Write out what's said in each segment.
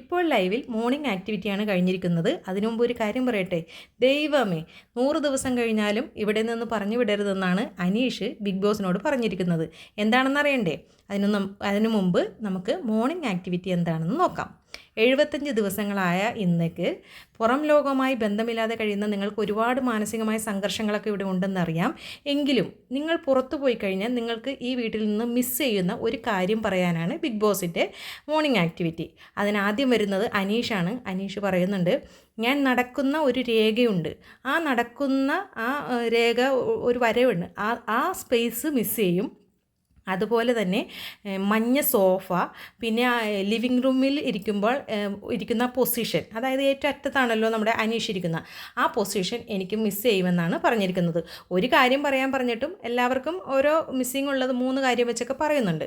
ഇപ്പോൾ ലൈവിൽ മോർണിംഗ് ആക്ടിവിറ്റിയാണ് കഴിഞ്ഞിരിക്കുന്നത്. അതിനു മുമ്പ് ഒരു കാര്യം പറയട്ടെ? ദൈവമേ നൂറ് ദിവസം കഴിഞ്ഞാലും ഇവിടെ നിന്ന് പറഞ്ഞു വിടരുതെന്നാണ് അനീഷ് ബിഗ് ബോസിനോട് പറഞ്ഞിരിക്കുന്നത്. എന്താണെന്ന് അറിയണ്ടേ അതിനു അതിനു മുമ്പ് നമുക്ക് മോർണിംഗ് ആക്ടിവിറ്റി എന്താണെന്ന് നോക്കാം. എഴുപത്തഞ്ച് ദിവസങ്ങളായ ഇന്നേക്ക്. പുറം ലോകവുമായി ബന്ധമില്ലാതെ കഴിയുന്ന നിങ്ങൾക്ക് ഒരുപാട് മാനസികമായ സംഘർഷങ്ങളൊക്കെ ഇവിടെ ഉണ്ടെന്നറിയാം. എങ്കിലും നിങ്ങൾ പുറത്തു പോയി കഴിഞ്ഞാൽ നിങ്ങൾക്ക് ഈ വീട്ടിൽ നിന്ന് മിസ് ചെയ്യുന്ന ഒരു കാര്യം പറയാനാണ് ബിഗ് ബോസിന്റെ മോർണിംഗ് ആക്ടിവിറ്റി അതിനാദ്യം വരുന്നത് അനീഷാണ്. അനീഷ് പറയുന്നുണ്ട് ഞാൻ നടക്കുന്ന ഒരു രേഖയുണ്ട്. ആ നടക്കുന്ന ആ രേഖ ഒരു വരവുണ്ട്. ആ ആ സ്പേസ് മിസ് ചെയ്യും. അതുപോലെ തന്നെ മഞ്ഞ സോഫ പിന്നെ ലിവിങ് റൂമിൽ ഇരിക്കുമ്പോൾ ഇരിക്കുന്ന പൊസിഷൻ അതായത് ഏറ്റവും അറ്റത്താണല്ലോ നമ്മുടെ അനീഷ് ഇരിക്കുന്ന ആ പൊസിഷൻ എനിക്ക് മിസ് ചെയ്യുമെന്നാണ് പറഞ്ഞിരിക്കുന്നത്. ഒരു കാര്യം പറയാൻ പറഞ്ഞിട്ടും എല്ലാവർക്കും ഓരോ മിസ്സിങ് ഉള്ളത് മൂന്ന് കാര്യം വെച്ചൊക്കെ പറയുന്നുണ്ട്.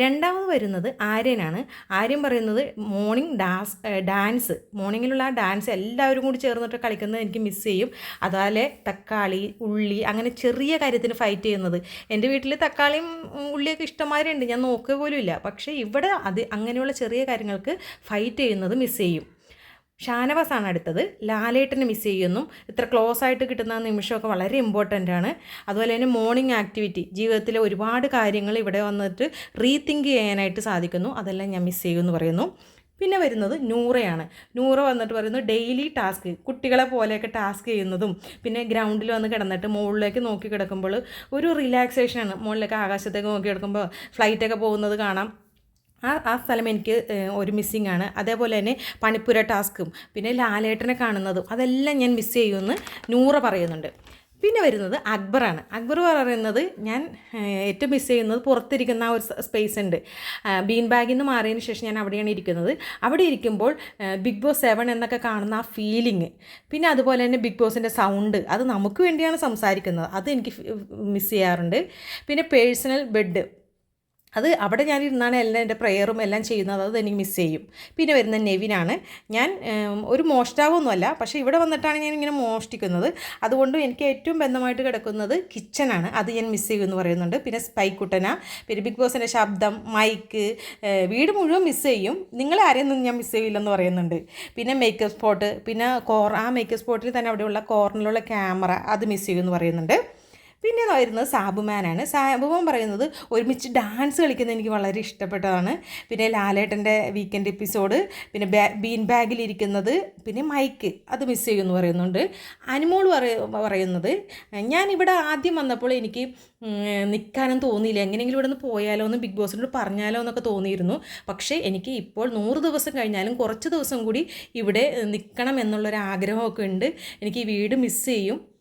രണ്ടാമത് വരുന്നത് ആര്യനാണ്. ആര്യൻ പറയുന്നത് മോർണിംഗ് ഡാൻസ് ഡാൻസ് മോർണിംഗിലുള്ള ആ ഡാൻസ് എല്ലാവരും കൂടി ചേർന്നിട്ട് കളിക്കുന്നത് എനിക്ക് മിസ് ചെയ്യും. അതുപോലെ തക്കാളി ഉള്ളി അങ്ങനെ ചെറിയ കാര്യത്തിന് ഫൈറ്റ് ചെയ്യുന്നത്. എന്റെ വീട്ടിൽ തക്കാളിയും ഉള്ളിയൊക്കെ ഉണ്ട് ഞാൻ നോക്കുക പോലും ഇല്ല പക്ഷേ ഇവിടെ അത് അങ്ങനെയുള്ള ചെറിയ കാര്യങ്ങൾക്ക് ഫൈറ്റ് ചെയ്യുന്നത് മിസ് ചെയ്യും. ഷാനവാസാണ് അടുത്തത്. ലാലേട്ടനെ മിസ് ചെയ്യുന്നു. ഇത്ര ക്ലോസ് ആയിട്ട് കിട്ടുന്ന നിമിഷമൊക്കെ വളരെ ഇമ്പോർട്ടന്റ് ആണ്. അതുപോലെ തന്നെ മോർണിംഗ് ആക്ടിവിറ്റി ജീവിതത്തിലെ ഒരുപാട് കാര്യങ്ങൾ ഇവിടെ വന്നിട്ട് റീതിങ്ക് ചെയ്യാനായിട്ട് സാധിക്കുന്നു. അതെല്ലാം ഞാൻ മിസ് ചെയ്യുമെന്ന് പറയുന്നു. പിന്നെ വരുന്നത് നൂറയാണ്. നൂറ വന്നിട്ട് പറയുന്നത് ഡെയിലി ടാസ്ക് കുട്ടികളെ പോലെയൊക്കെ ടാസ്ക് ചെയ്യുന്നതും പിന്നെ ഗ്രൗണ്ടിൽ വന്ന് കിടന്നിട്ട് മുകളിലേക്ക് നോക്കി കിടക്കുമ്പോൾ ഒരു റിലാക്സേഷനാണ് മുകളിലേക്ക് ആകാശത്തേക്ക് നോക്കി കിടക്കുമ്പോൾ ഫ്ലൈറ്റൊക്കെ പോകുന്നത് കാണാം. ആ ആ സ്ഥലം എനിക്ക് ഒരു മിസ്സിങ് ആണ്. അതേപോലെ തന്നെ പണിപ്പുര ടാസ്കും പിന്നെ ലാലേട്ടനെ കാണുന്നതും അതെല്ലാം ഞാൻ മിസ് ചെയ്യുമെന്ന് നൂറ പറയുന്നുണ്ട്. പിന്നെ വരുന്നത് അക്ബറാണ്. അക്ബർ പറയുന്നത് ഞാൻ ഏറ്റവും മിസ് ചെയ്യുന്നത് പുറത്തിരിക്കുന്ന ആ ഒരു സ്പേസ് ഉണ്ട്. ബീൻ ബാഗിൽ നിന്ന് മാറിയതിന് ശേഷം ഞാൻ അവിടെയാണ് ഇരിക്കുന്നത്. അവിടെ ഇരിക്കുമ്പോൾ ബിഗ് ബോസ് സെവൻ എന്നൊക്കെ കാണുന്ന ആ ഫീലിംഗ് പിന്നെ അതുപോലെ തന്നെ ബിഗ് ബോസിന്റെ സൗണ്ട് അത് നമുക്ക് വേണ്ടിയാണ് സംസാരിക്കുന്നത്. അത് എനിക്ക് മിസ് ചെയ്യാറുണ്ട്. പിന്നെ പേഴ്സണൽ ബെഡ് അത് അവിടെ ഞാൻ ഇരുന്നാണ് എല്ലാം എന്റെ പ്രെയറും എല്ലാം ചെയ്യുന്നത്. അത് എനിക്ക് മിസ് ചെയ്യും. പിന്നെ വരുന്ന നെവിനാണ്. ഞാൻ ഒരു മോഷ്ടാവൊന്നുമല്ല. പക്ഷേ ഇവിടെ വന്നിട്ടാണ് ഞാൻ ഇങ്ങനെ മോഷ്ടിക്കുന്നത്. അതുകൊണ്ട് എനിക്ക് ഏറ്റവും ബന്ധമായിട്ട് കിടക്കുന്നത് കിച്ചണാണ് അത് ഞാൻ മിസ് ചെയ്യുമെന്ന് പറയുന്നുണ്ട്. പിന്നെ സ്പൈക്കുട്ടന. പിന്നെ ബിഗ് ബോസിന്റെ ശബ്ദം മൈക്ക് വീട് മുഴുവൻ മിസ് ചെയ്യും. നിങ്ങളെ ആരെയൊന്നും ഞാൻ മിസ് ചെയ്യില്ലെന്ന് പറയുന്നുണ്ട്. പിന്നെ മേക്കപ്പ് സ്പോട്ട് പിന്നെ കോർ ആ മേക്കപ്പ് സ്പോട്ടിൽ തന്നെ അവിടെയുള്ള കോർണറിലുള്ള ക്യാമറ അത് മിസ് ചെയ്യുമെന്ന് പറയുന്നുണ്ട്. പിന്നെ വരുന്നത് സാബുമാനാണ് സാബുമാൻ പറയുന്നത് ഒരുമിച്ച് ഡാൻസ് കളിക്കുന്നത് എനിക്ക് വളരെ ഇഷ്ടപ്പെട്ടതാണ്. പിന്നെ ലാലേട്ടന്റെ വീക്കെൻഡ് എപ്പിസോഡ് പിന്നെ ബീൻ ബാഗിലിരിക്കുന്നത് പിന്നെ മൈക്ക് അത് മിസ് ചെയ്യുമെന്ന് പറയുന്നുണ്ട്. അനുമോൾ പറയുന്നത് ഞാൻ ഞാനിവിടെ ആദ്യം വന്നപ്പോൾ എനിക്ക് നിൽക്കാനും തോന്നിയില്ല. എങ്ങനെയെങ്കിലും ഇവിടെ നിന്ന് പോയാലോ എന്ന് ബിഗ് ബോസിനോട് പറഞ്ഞാലോ എന്നൊക്കെ തോന്നിയിരുന്നു. പക്ഷേ എനിക്ക് ഇപ്പോൾ നൂറ് ദിവസം കഴിഞ്ഞാലും കുറച്ച് ദിവസം കൂടി ഇവിടെ നിൽക്കണം എന്നുള്ളൊരു ആഗ്രഹമൊക്കെ ഉണ്ട്. എനിക്ക് ഈ വീട് മിസ് ചെയ്യും.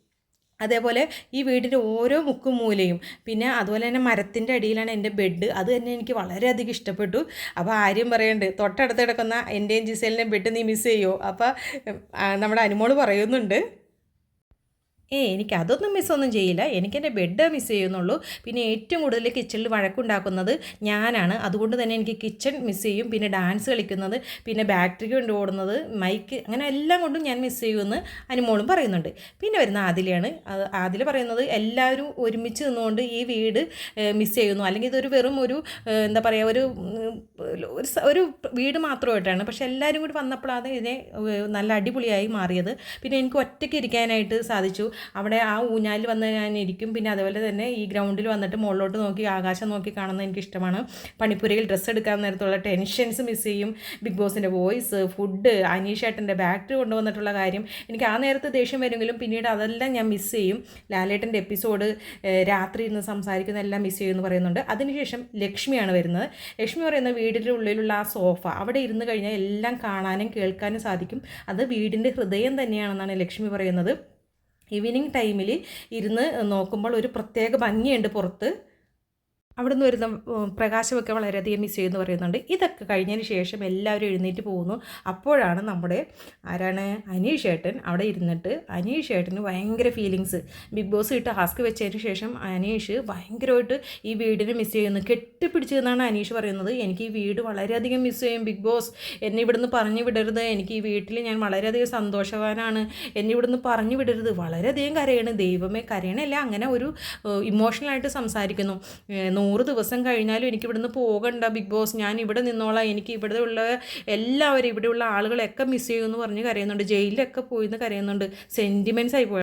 അതേപോലെ ഈ വീടിന്റെ ഓരോ മുക്കും മൂലയും പിന്നെ അതുപോലെ തന്നെ മരത്തിന്റെ അടിയിലാണ് എന്റെ ബെഡ് അത് തന്നെ എനിക്ക് വളരെയധികം ഇഷ്ടപ്പെട്ടു. അപ്പോൾ ആര്യം പറയുന്നുണ്ട് തൊട്ടടുത്ത് കിടക്കുന്ന എന്റെയും ജിസേലിന്റെ ബെഡ് നീ മിസ് ചെയ്യുമോ അപ്പോൾ നമ്മുടെ അനുമോൾ പറയുന്നുണ്ട്. ഏ എനിക്ക് അതൊന്നും മിസ്സൊന്നും ചെയ്യില്ല. എനിക്ക് എന്റെ ബെഡ് മിസ് ചെയ്യുന്നുള്ളൂ. പിന്നെ ഏറ്റവും കൂടുതൽ കിച്ചണിൽ വഴക്കുണ്ടാക്കുന്നത് ഞാനാണ്. അതുകൊണ്ട് തന്നെ എനിക്ക് കിച്ചൺ മിസ് ചെയ്യും. പിന്നെ ഡാൻസ് കളിക്കുന്നത് പിന്നെ ബാറ്ററി കൊണ്ട് ഓടുന്നത് മൈക്ക് അങ്ങനെ എല്ലാം കൊണ്ടും ഞാൻ മിസ് ചെയ്യുമെന്ന് അനുമോളും പറയുന്നുണ്ട്. പിന്നെ വരുന്ന ആദിലയാണ്. ആദിൽ പറയുന്നത് എല്ലാവരും ഒരുമിച്ച് നിന്നുകൊണ്ട് ഈ വീട് മിസ് ചെയ്യുന്നു. അല്ലെങ്കിൽ ഇതൊരു വെറും ഒരു എന്താ പറയുക ഒരു ഒരു വീട് മാത്രമായിട്ടാണ്. പക്ഷെ എല്ലാവരും കൂടി വന്നപ്പോഴാണ് ഇതിനെ നല്ല അടിപൊളിയായി മാറിയത്. പിന്നെ എനിക്ക് ഒറ്റയ്ക്ക് ഇരിക്കാനായിട്ട് സാധിച്ചു. അവിടെ ആ ഊഞ്ഞാലിൽ വന്ന് ഞാൻ ഇരിക്കും. പിന്നെ അതുപോലെ തന്നെ ഈ ഗ്രൗണ്ടിൽ വന്നിട്ട് മുകളിലോട്ട് നോക്കി ആകാശം നോക്കി കാണുന്നത് എനിക്കിഷ്ടമാണ്. പണിപ്പുരയിൽ ഡ്രസ്സ് എടുക്കാൻ നേരത്തുള്ള ടെൻഷൻസ് മിസ് ചെയ്യും. ബിഗ് ബോസിന്റെ വോയിസ് ഫുഡ് അനീഷേട്ടന്റെ ബാറ്ററി കൊണ്ടുവന്നിട്ടുള്ള കാര്യം. എനിക്ക് ആ നേരത്ത് ദേഷ്യം വരുമെങ്കിലും പിന്നീട് അതെല്ലാം ഞാൻ മിസ് ചെയ്യും. ലാലേട്ടന്റെ എപ്പിസോഡ് രാത്രി ഇന്ന് സംസാരിക്കുന്ന എല്ലാം മിസ് ചെയ്യുമെന്ന് പറയുന്നുണ്ട്. അതിനുശേഷം ലക്ഷ്മിയാണ് വരുന്നത്. ലക്ഷ്മി പറയുന്ന വീടിന്റെ ഉള്ളിലുള്ള ആ സോഫ അവിടെ ഇരുന്ന് കഴിഞ്ഞാൽ എല്ലാം കാണാനും കേൾക്കാനും സാധിക്കും. അത് വീടിന്റെ ഹൃദയം തന്നെയാണെന്നാണ് ലക്ഷ്മി പറയുന്നത്. ഈവനിങ് ടൈമിൽ ഇരുന്ന് നോക്കുമ്പോൾ ഒരു പ്രത്യേക ഭംഗിയുണ്ട് പുറത്ത്. അവിടെ നിന്ന് വരുന്ന പ്രകാശമൊക്കെ വളരെയധികം മിസ് ചെയ്യുന്നു പറയുന്നുണ്ട്. ഇതൊക്കെ കഴിഞ്ഞതിന് ശേഷം എല്ലാവരും എഴുന്നേറ്റ് പോകുന്നു. അപ്പോഴാണ് നമ്മുടെ ആരാണ്? അനീഷ് ഏട്ടൻ അവിടെ ഇരുന്നിട്ട് അനീഷ് ഏട്ടന് ഭയങ്കര ഫീലിങ്സ് ബിഗ് ബോസ് ഇട്ട് ഹാസ്ക് വെച്ചതിന് ശേഷം അനീഷ് ഭയങ്കരമായിട്ട് ഈ വീടിനെ മിസ് ചെയ്യുന്നു. കെട്ടിപ്പിടിച്ചു എന്നാണ് അനീഷ് പറയുന്നത്. എനിക്ക് ഈ വീട് വളരെയധികം മിസ് ചെയ്യും ബിഗ് ബോസ്. എന്നെ ഇവിടുന്ന് പറഞ്ഞു വിടരുത്. എനിക്ക് ഈ വീട്ടിൽ ഞാൻ വളരെയധികം സന്തോഷവാനാണ്. എന്നെ ഇവിടുന്ന് പറഞ്ഞു വിടരുത്. വളരെയധികം കരയാണ്. ദൈവമേ കരയണല്ല. അങ്ങനെ ഒരു ഇമോഷണലായിട്ട് സംസാരിക്കുന്നു. നൂറ് ദിവസം കഴിഞ്ഞാലും എനിക്ക് ഇവിടുന്ന് പോകണ്ട ബിഗ് ബോസ്. ഞാൻ ഇവിടെ നിന്നോളാം. എനിക്ക് ഇവിടെ ഉള്ള എല്ലാവരും ഇവിടെയുള്ള ആളുകളെയൊക്കെ മിസ് ചെയ്യുമെന്ന് പറഞ്ഞ് കരയുന്നുണ്ട്. ജയിലിലൊക്കെ പോയി എന്ന് കരയുന്നുണ്ട്. സെന്റിമെൻസ് ആയി പോയി.